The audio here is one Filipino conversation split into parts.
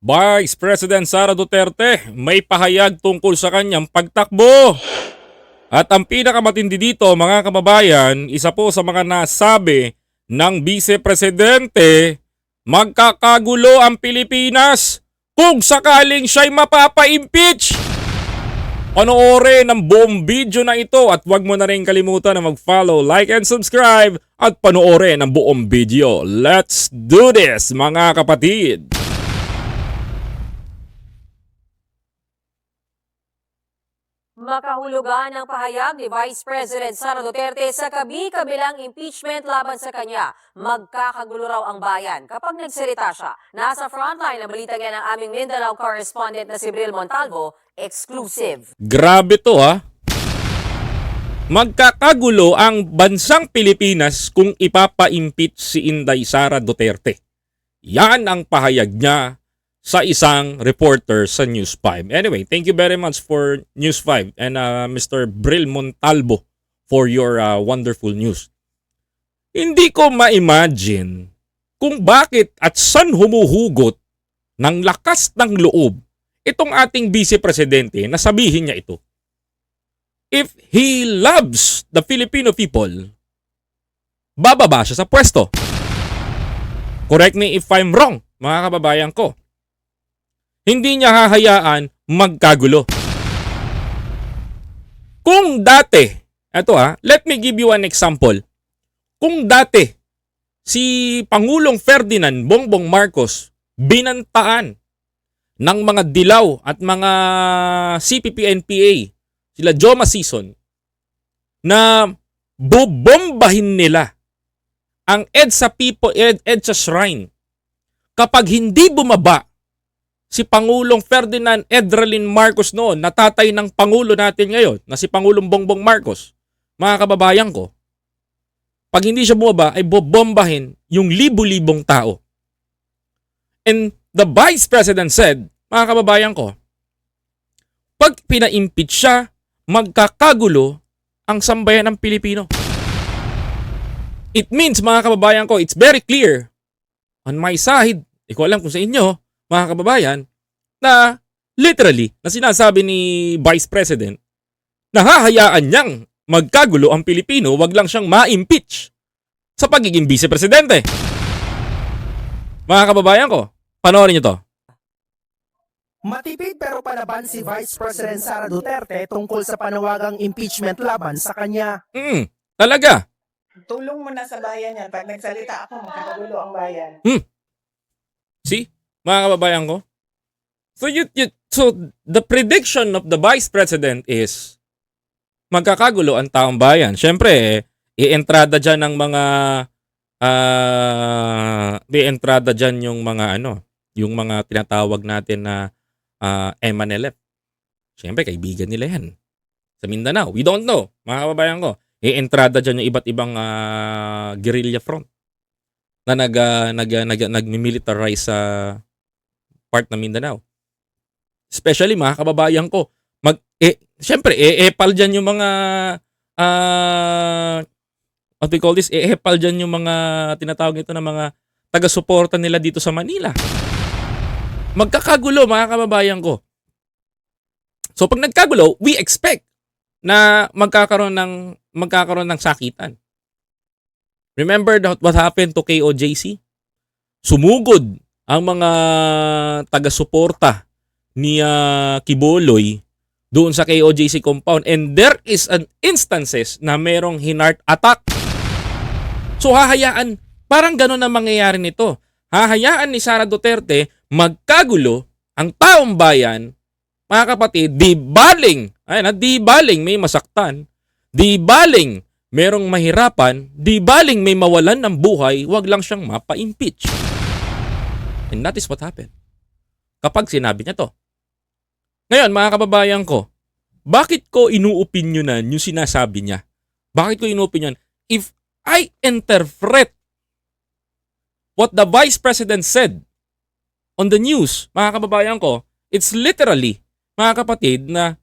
Vice President Sara Duterte may pahayag tungkol sa kanyang pagtakbo. At ang pinakamatindi dito mga kababayan, isa po sa mga nasabi ng Vice Presidente, magkakagulo ang Pilipinas kung sakaling siya'y mapapa-impeach. Panoorin ang buong video na ito at huwag mo na rin kalimutan na mag-follow, like, and subscribe at panoorin ang buong video. Let's do this mga kapatid! Makahulugan ang pahayag ni Vice President Sara Duterte sa kabi-kabilang impeachment laban sa kanya. Magkakagulo raw ang bayan kapag nagsalita siya. Nasa frontline ng balita yan ng aming Mindanao correspondent na si Bril Montalvo, exclusive. Grabe to ha. Magkakagulo ang bansang Pilipinas kung ipapa-impeach si Inday Sara Duterte. Yan ang pahayag niya sa isang reporter sa News 5. Anyway, thank you very much for News 5 and uh, Mr. Bril Montalvo for your uh, wonderful news. Hindi ko ma-imagine kung bakit at saan humuhugot ng lakas ng loob itong ating vice presidente na sabihin niya ito. If he loves the Filipino people, bababa siya sa pwesto. Correct me if I'm wrong, mga kababayan ko. Hindi niya hahayaan magkagulo. Kung dati, eto ha, let me give you an example. Kung dati, si Pangulong Ferdinand Bongbong Marcos binantaan ng mga dilaw at mga CPP-NPA, sila Joma Season, na bubombahin nila ang EDSA people, Ed, EDSA Shrine kapag hindi bumaba si Pangulong Ferdinand Edralin Marcos noon, natatay ng Pangulo natin ngayon, na si Pangulong Bongbong Marcos, mga kababayan ko, pag hindi siya bumaba, ay bobombahin yung libu-libong tao. And the Vice President said, mga kababayan ko, pag pina-impeach siya, magkakagulo ang sambayan ng Pilipino. It means, mga kababayan ko, it's very clear on my side, di ko alam kung sa inyo, mga kababayan, na literally, na sinasabi ni Vice President, na hahayaan niyang magkagulo ang Pilipino, wag lang siyang ma-impeach sa pagiging Vice Presidente. Mga kababayan ko, panoorin niyo to. Matipid pero palaban si Vice President Sara Duterte tungkol sa panawagang impeachment laban sa kanya. Mm, talaga. Tulong mo na sa bayan yan. Pag nagsalita ako, makakagulo ang bayan. See? Mga kababayan ko. So, you, you, so the prediction of the Vice President is magkakagulo ang taong bayan. Siyempre, i-entrada dyan ng mga ah i-entrada dyan yung mga ano, yung mga tinatawag natin na uh, MNLF. Siyempre, kaibigan nila yan. Sa Mindanao. We don't know, mga kababayan ko. I-entrada dyan yung iba't ibang ah, guerrilla front na nag, ah, nag, ah, nag, nag-militarize sa part ng Mindanao. Especially mga kababayan ko, mag eh syempre e-epal diyan yung mga ah what we call this, e-epal diyan yung mga tinatawag nito na mga taga-suporta nila dito sa Manila. Magkakagulo mga kababayan ko. So pag nagkagulo, we expect na magkakaroon ng magkakaroon ng sakitan. Remember what happened to KOJC? Sumugod ang mga taga-suporta ni ah, Kiboloy doon sa KOJC compound and there is an instances na merong hinart attack. So hahayaan, parang ganun ang mangyayari nito. Hahayaan ni Sara Duterte magkagulo ang taong bayan, mga kapatid, di baling, ayun na, di baling may masaktan, di baling merong mahirapan, di baling may mawalan ng buhay, wag lang siyang mapa-impeach. And that is what happened. Kapag sinabi niya to. Ngayon, mga kababayan ko, bakit ko inuopinyonan yung sinasabi niya? Bakit ko inuopinyon? If I interpret what the Vice President said on the news, mga kababayan ko, it's literally, mga kapatid, na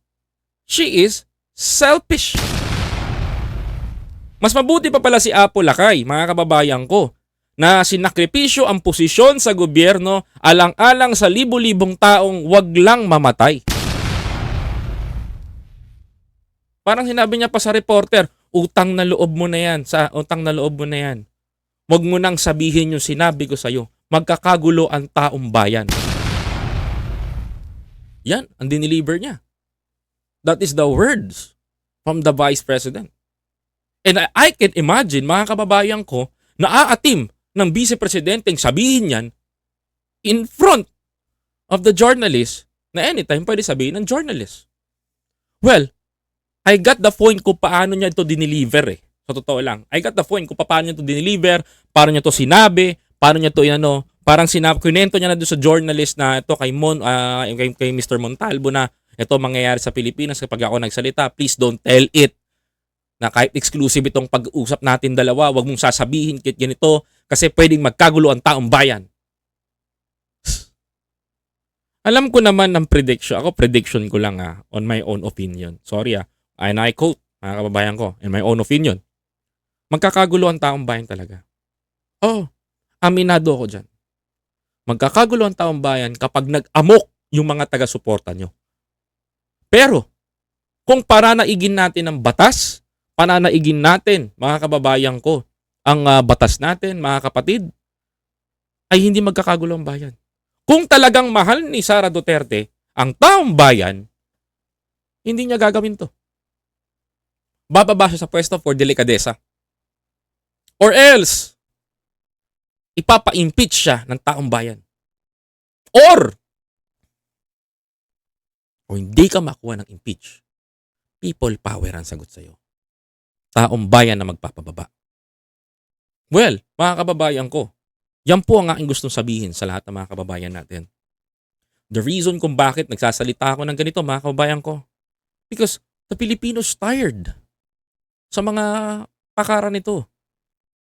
she is selfish. Mas mabuti pa pala si Apo Lakay, mga kababayan ko, na sinakripisyo ang posisyon sa gobyerno alang-alang sa libo-libong taong wag lang mamatay. Parang sinabi niya pa sa reporter, utang na loob mo na yan, sa utang na loob mo na yan. Huwag mo nang sabihin yung sinabi ko sa'yo. Magkakagulo ang taong bayan. Yan, ang diniliver niya. That is the words from the Vice President. And I, I can imagine, mga kababayan ko, na aatim ng Vice Presidenteng sabihin yan in front of the journalist na anytime pwede sabihin ng journalist. Well, I got the point kung paano niya ito dineliver eh. Sa totoo lang. I got the point kung paano niya ito dineliver, paano niya ito sinabi, paano niya ito inano, parang sinabi, kunento niya na doon sa journalist na ito kay, Mon, ah, kay, kay Mr. Montalvo na ito mangyayari sa Pilipinas kapag ako nagsalita, please don't tell it na kahit exclusive itong pag-usap natin dalawa, wag mong sasabihin kit ganito kasi pwedeng magkagulo ang taong bayan. Alam ko naman ng prediction. Ako, prediction ko lang ah, on my own opinion. Sorry ah. And I quote, mga kababayan ko, in my own opinion. Magkakagulo ang taong bayan talaga. Oh, aminado ako dyan. Magkakagulo ang taong bayan kapag nag-amok yung mga taga-suporta nyo. Pero, kung paranaigin natin ang batas, pananaigin natin, mga kababayan ko, ang ah, batas natin, mga kapatid, ay hindi magkakagulo ang bayan. Kung talagang mahal ni Sara Duterte ang taong bayan, hindi niya gagawin to. Bababa siya sa pwesto for delikadesa. Or else, ipapa-impeach siya ng taong bayan. Or, o hindi ka makuha ng impeach, people power ang sagot sa'yo. Taong bayan na magpapababa. Well, mga kababayan ko, yan po ang aking gustong sabihin sa lahat ng mga kababayan natin. The reason kung bakit nagsasalita ako ng ganito, mga kababayan ko, because the Filipinos tired sa mga pakaran nito.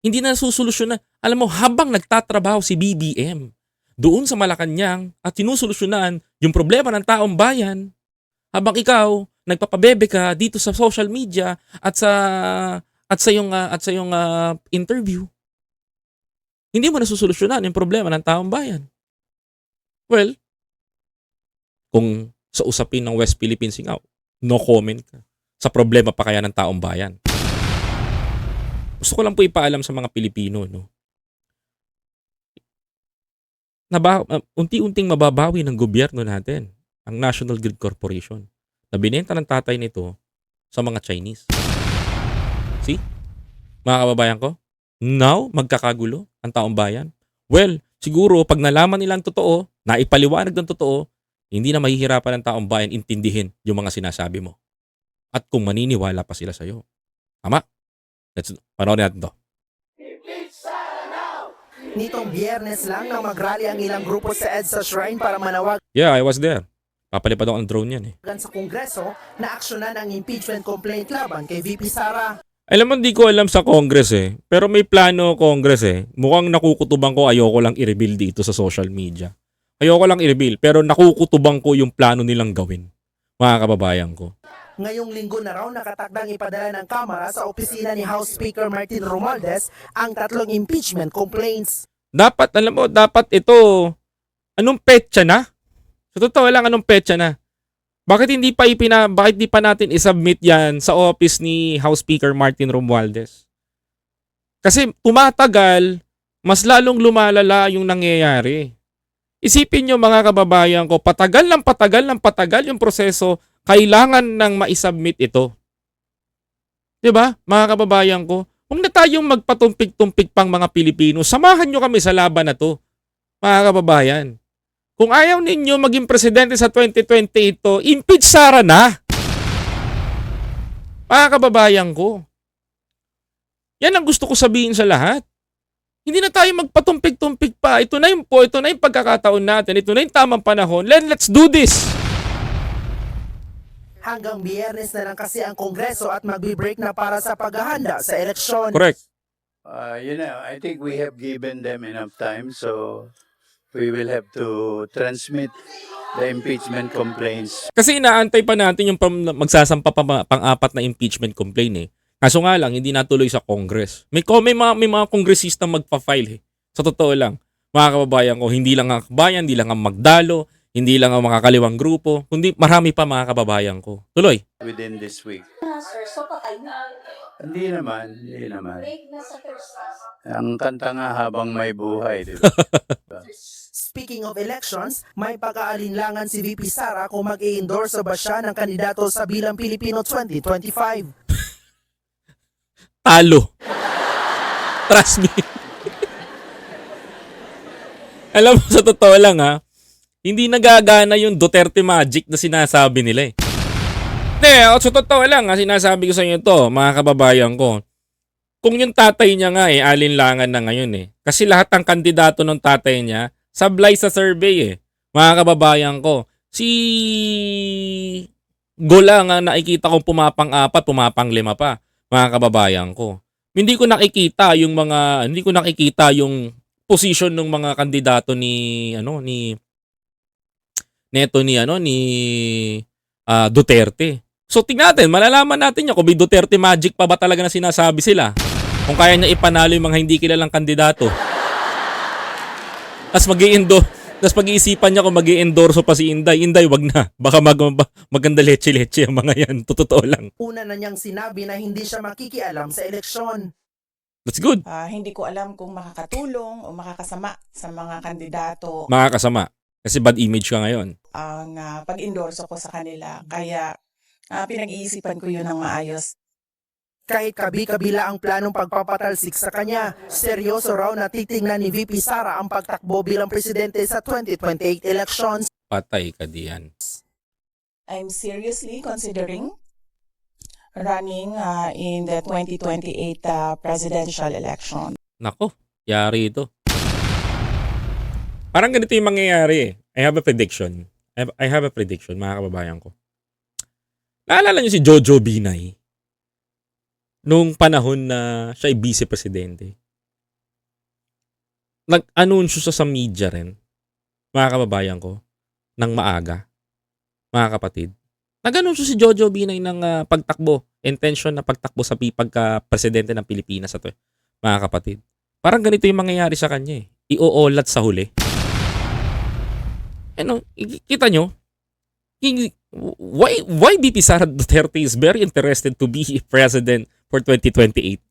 Hindi na susolusyonan. Alam mo, habang nagtatrabaho si BBM doon sa Malacanang at sinusolusyonan yung problema ng taong bayan, habang ikaw nagpapabebe ka dito sa social media at sa at sa yung at sa yung ah, interview, hindi mo nasusolusyonan yung problema ng taong bayan. Well, kung sa usapin ng West Philippine Singaw, no comment ka. Sa problema pa kaya ng taong bayan. Gusto ko lang po ipaalam sa mga Pilipino, no? Naba, uh, unti-unting mababawi ng gobyerno natin ang National Grid Corporation na binenta ng tatay nito sa mga Chinese. See? Mga kababayan ko, now magkakagulo ang taong bayan. Well, siguro pag nalaman nila ang totoo, na ipaliwanag ng totoo, hindi na mahihirapan ng taong bayan intindihin yung mga sinasabi mo. At kung maniniwala pa sila sa'yo. Tama? Let's, panoorin natin to. Nitong biyernes lang nang magrally ang ilang grupo sa EDSA Shrine para manawagan Yeah, I was there. Papalipad ako ng drone yan eh. sa Kongreso na aksyonan ang impeachment complaint laban kay VP Sara. Alam mo, hindi ko alam sa Congress eh. Pero may plano Congress eh. Mukhang nakukutubang ko, ayoko lang i-reveal dito sa social media. Ayoko lang i-reveal, pero nakukutubang ko yung plano nilang gawin. Mga kababayan ko. Ngayong linggo na raw nakatakdang ipadala ng Kamara sa opisina ni House Speaker Martin Romualdez ang tatlong impeachment complaints. Dapat, alam mo, dapat ito, anong petsa na? Sa totoo lang, anong petsa na? Bakit hindi pa ipina, bakit di pa natin isubmit yan sa office ni House Speaker Martin Romualdez? Kasi tumatagal, mas lalong lumalala yung nangyayari. Isipin nyo mga kababayan ko, patagal ng patagal ng patagal yung proseso, kailangan nang maisubmit ito. 'Di ba? Mga kababayan ko, huwag na tayong magpatumpik-tumpik pang mga Pilipino. Samahan nyo kami sa laban na to. Mga kababayan. Kung ayaw ninyo maging presidente sa 2020 ito, impeach Sara na. Mga kababayan ko. Yan ang gusto ko sabihin sa lahat. Hindi na tayo magpatumpik-tumpik pa. Ito na yung po, ito na yung pagkakataon natin. Ito na yung tamang panahon. Let, let's do this. Hanggang biyernes na lang kasi ang Kongreso at magbe-break na para sa paghahanda sa eleksyon. Correct. Uh, you know, I think we have given them enough time, so we will have to transmit the impeachment complaints Kasi inaantay pa natin yung magsasampa pa pang-apat na impeachment complaint eh. Kaso nga lang, hindi natuloy sa Congress. May, may, mga, may mga kongresista magpa-file eh. Sa totoo lang, mga kababayan ko, hindi lang ang kabayan, hindi lang ang magdalo, hindi lang ang makakaliwang grupo, kundi marami pa mga kababayan ko. Tuloy. within this week. Sir, so patay na. Hindi naman, hindi naman. Ang kanta nga habang may buhay, di ba? Speaking of elections, may pag-aalinlangan si VP Sara kung mag endorse ba siya ng kandidato sa bilang Pilipino 2025. Talo. Trust me. Alam mo, sa totoo lang ha, hindi nagagana yung Duterte magic na sinasabi nila eh. Hindi, oh, sa totoo lang ha, sinasabi ko sa inyo to, mga kababayan ko. Kung yung tatay niya nga eh, alinlangan na ngayon eh. Kasi lahat ng kandidato ng tatay niya, sablay sa survey eh. Mga kababayan ko. Si Gola nga nakikita kong pumapang-apat, pumapang-lima pa. Mga kababayan ko. Hindi ko nakikita yung mga, hindi ko nakikita yung position ng mga kandidato ni, ano, ni, neto ni, ano, ni ah, Duterte. So tingnan natin, malalaman natin yun kung may Duterte magic pa ba talaga na sinasabi sila. Kung kaya niya ipanalo yung mga hindi kilalang kandidato. Tapos mag tapos pag-iisipan niya kung mag endorso pa si Inday. Inday, wag na. Baka mag, mag- maganda leche-leche ang mga yan. Totoo lang. Una na niyang sinabi na hindi siya makikialam sa eleksyon. That's good. Ah, hindi ko alam kung makakatulong o makakasama sa mga kandidato Makakasama. Kasi bad image ka ngayon. ang ah, pag-endorso ko sa kanila. Kaya ah, pinag-iisipan ko yun ng maayos. Kahit kabi-kabila ang planong pagpapatalsik sa kanya, seryoso raw na titingnan ni VP Sara ang pagtakbo bilang presidente sa 2028 elections. Patay ka diyan. I'm seriously considering running ah, in the 2028 ah, presidential election. Nako, yari ito. Parang ganito yung mangyayari eh. I have a prediction. I have, I have a prediction, mga kababayan ko. Naalala niyo si Jojo Binay? Nung panahon na siya ay vice-presidente. Nag-anunsyo siya sa media rin, mga kababayan ko, ng maaga, mga kapatid. Nag-anunsyo si Jojo Binay ng ah, pagtakbo, intention na pagtakbo sa pagka-presidente ng Pilipinas ito, mga kapatid. Parang ganito yung mangyayari sa kanya eh. Ioolat sa huli. Ano, kita nyo? Why, why BP Sara Duterte is very interested to be president for 2028?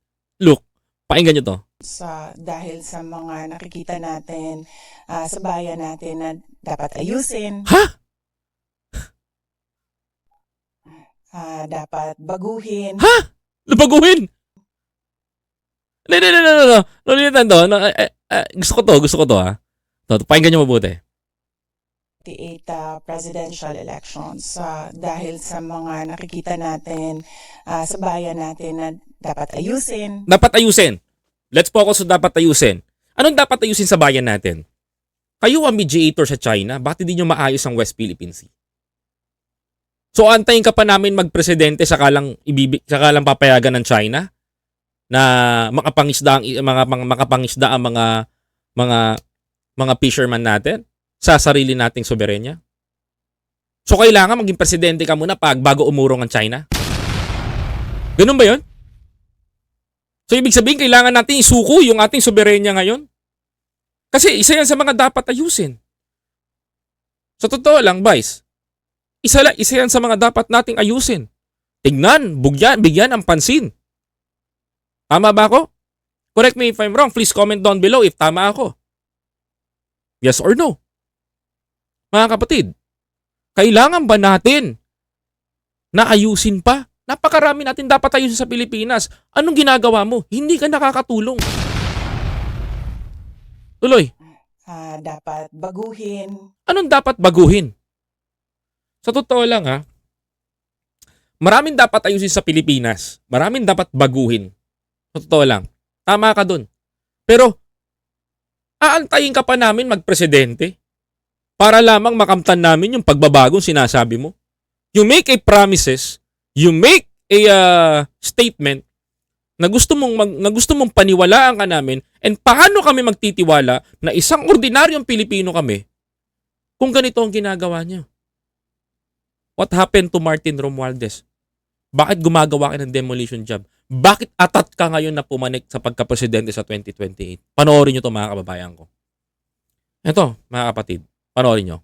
Look, pakinggan nyo to. sa dahil sa mga nakikita natin ah, sa bayan natin na dapat ayusin, Ha? ah, dapat baguhin. Ha? Lubaguhin? No, no, no, no, no, no. No, to. No, eh, eh, gusto ko to, gusto ko to ha. To, pakinggan nyo mabuti. 28 ah, presidential elections ah, dahil sa mga nakikita natin ah, sa bayan natin na dapat ayusin. Dapat ayusin. Let's focus sa dapat ayusin. Anong dapat ayusin sa bayan natin? Kayo ang mediator sa China, bakit hindi nyo maayos ang West Philippine Sea? So antayin ka pa namin magpresidente saka lang ibibig saka lang papayagan ng China na makapangisda ang mga, mga makapangisda ang mga mga mga fisherman natin sa sarili nating soberenya. So kailangan maging presidente ka muna pag bago umurong ang China. Ganun ba 'yon? So ibig sabihin kailangan natin isuko yung ating soberenya ngayon? Kasi isa yan sa mga dapat ayusin. Sa totoo lang, Vice, isa, la- isa yan sa mga dapat nating ayusin. Tignan, bugyan, bigyan ang pansin. Tama ba ako? Correct me if I'm wrong. Please comment down below if tama ako. Yes or no? Mga kapatid, kailangan ba natin na ayusin pa? Napakarami natin dapat ayusin sa Pilipinas. Anong ginagawa mo? Hindi ka nakakatulong. Tuloy, Ah, dapat baguhin. anong dapat baguhin? Sa totoo lang ha, maraming dapat ayusin sa Pilipinas. Maraming dapat baguhin. Sa totoo lang. Tama ka dun. Pero, aantayin ka pa namin magpresidente para lamang makamtan namin yung pagbabagong sinasabi mo. You make a promises, you make a uh, statement na gusto mong mag, na gusto mong paniwalaan ka namin and paano kami magtitiwala na isang ordinaryong Pilipino kami kung ganito ang ginagawa niya. What happened to Martin Romualdez? Bakit gumagawa ka ng demolition job? bakit atat ka ngayon na pumanik sa pagka-presidente sa 2028? Panoorin nyo to mga kababayan ko. Ito, mga kapatid, panoorin nyo.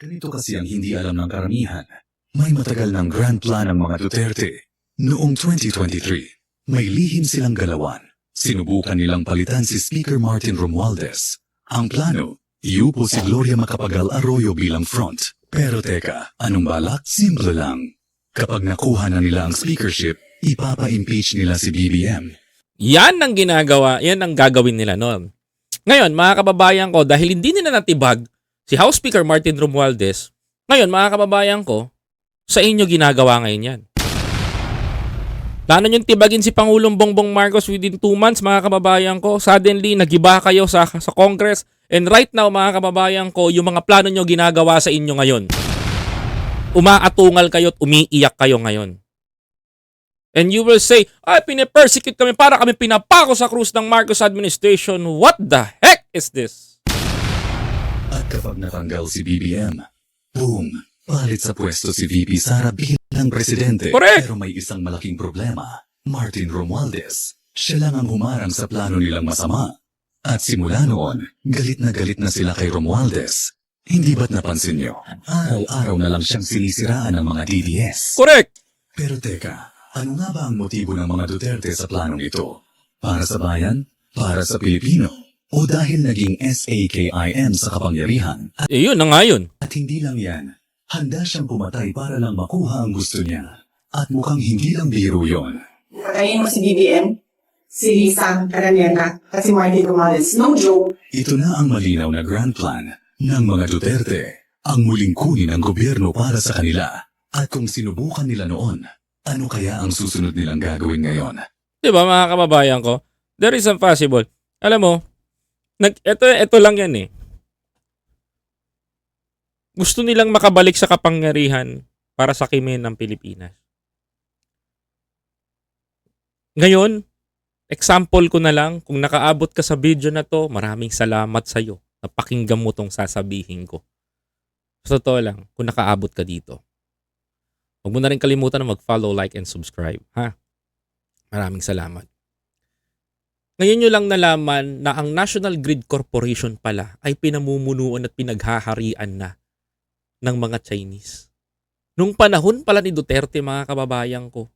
Ganito kasi ang hindi alam ng karamihan. May matagal ng grand plan ang mga Duterte. Noong 2023, may lihim silang galawan. Sinubukan nilang palitan si Speaker Martin Romualdez. Ang plano, iupo si Gloria Macapagal Arroyo bilang front. Pero teka, anong balak? Simple lang. Kapag nakuha na nila ang speakership, ipapa-impeach nila si BBM. Yan ang ginagawa, yan ang gagawin nila noon. Ngayon, mga kababayan ko, dahil hindi nila natibag si House Speaker Martin Romualdez, ngayon, mga kababayan ko, sa inyo ginagawa ngayon yan. Plano nyo tibagin si Pangulong Bongbong Marcos within 2 months, mga kababayan ko. Suddenly, nagiba kayo sa, sa Congress. And right now, mga kababayan ko, yung mga plano nyo ginagawa sa inyo ngayon. Umaatungal kayo at umiiyak kayo ngayon. And you will say, ay, pinipersecute kami para kami pinapako sa krus ng Marcos administration. What the heck is this? At kapag natanggal si BBM, boom, palit sa pwesto si VP Sara bilang presidente. Correct. Pero may isang malaking problema. Martin Romualdez. Siya lang ang humarang sa plano nilang masama. At simula noon, galit na galit na sila kay Romualdez. Hindi ba't napansin nyo? Araw-araw na lang siyang sinisiraan ng mga DDS. Correct. Pero teka, ano nga ba ang motibo ng mga Duterte sa planong ito? Para sa bayan? Para sa Pilipino? O dahil naging SAKIM sa kapangyarihan? At, Eh, yun na nga yun. at hindi lang yan, handa siyang pumatay para lang makuha ang gusto niya. At mukhang hindi lang biro yon. Patayin mo si BBM, si Lisa Araneta, at si Martin Romales. No joke. Ito na ang malinaw na grand plan ng mga Duterte. Ang muling kunin ang gobyerno para sa kanila. At kung sinubukan nila noon, ano kaya ang susunod nilang gagawin ngayon? Di ba mga kababayan ko? There is impossible. Alam mo, nag, ito, ito lang yan eh. Gusto nilang makabalik sa kapangyarihan para sa kimin ng Pilipinas. Ngayon, example ko na lang, kung nakaabot ka sa video na to, maraming salamat sa iyo. Napakinggan mo tong sasabihin ko. Sa totoo lang, kung nakaabot ka dito. Huwag mo na rin kalimutan na mag-follow, like, and subscribe. Ha? Maraming salamat. Ngayon nyo lang nalaman na ang National Grid Corporation pala ay pinamumunuan at pinaghaharian na ng mga Chinese. Nung panahon pala ni Duterte mga kababayan ko,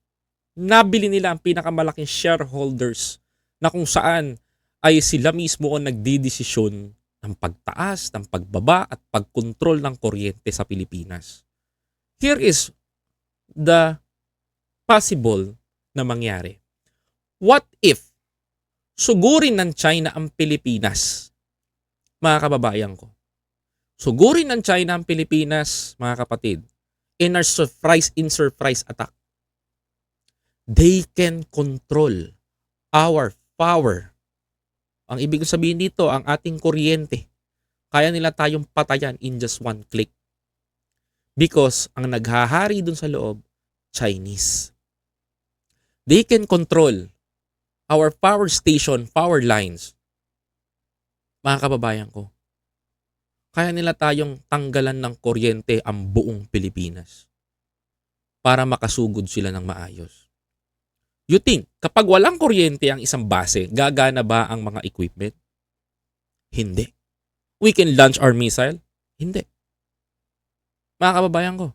nabili nila ang pinakamalaking shareholders na kung saan ay sila mismo ang nagdidesisyon ng pagtaas, ng pagbaba at pagkontrol ng kuryente sa Pilipinas. Here is the possible na mangyari. What if sugurin ng China ang Pilipinas? Mga kababayan ko. Sugurin ng China ang Pilipinas, mga kapatid, in a surprise in surprise attack. They can control our power. Ang ibig sabihin dito, ang ating kuryente. Kaya nila tayong patayan in just one click. Because ang naghahari dun sa loob, Chinese. They can control our power station, power lines. Mga kababayan ko, kaya nila tayong tanggalan ng kuryente ang buong Pilipinas para makasugod sila ng maayos. You think, kapag walang kuryente ang isang base, gagana ba ang mga equipment? Hindi. We can launch our missile? Hindi. Mga kababayan ko,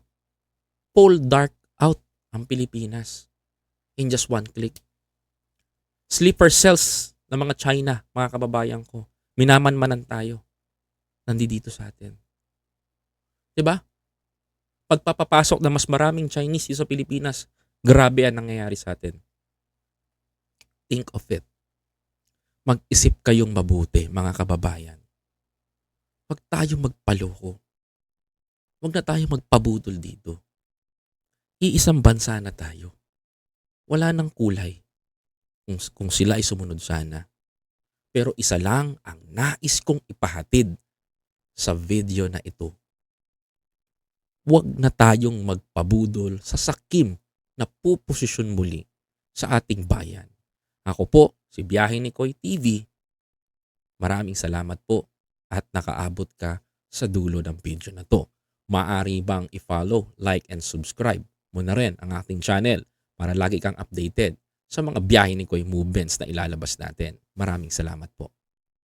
pull dark out ang Pilipinas in just one click. Sleeper cells ng mga China, mga kababayan ko, minamanmanan tayo. Nandito sa atin. 'Di ba? Pagpapapasok na mas maraming Chinese sa Pilipinas, grabe ang nangyayari sa atin. Think of it. Mag-isip kayong mabuti, mga kababayan. Huwag tayo magpaloko. Huwag na tayo magpabudol dito. Iisang bansa na tayo. Wala nang kulay kung, kung sila ay sumunod sana. Pero isa lang ang nais kong ipahatid sa video na ito. Huwag na tayong magpabudol sa sakim na puposisyon muli sa ating bayan. Ako po, si Biyahe ni Koy TV. Maraming salamat po at nakaabot ka sa dulo ng video na to. Maari bang i-follow, like, and subscribe mo na rin ang ating channel para lagi kang updated sa mga biyahe ni Koy movements na ilalabas natin. Maraming salamat po.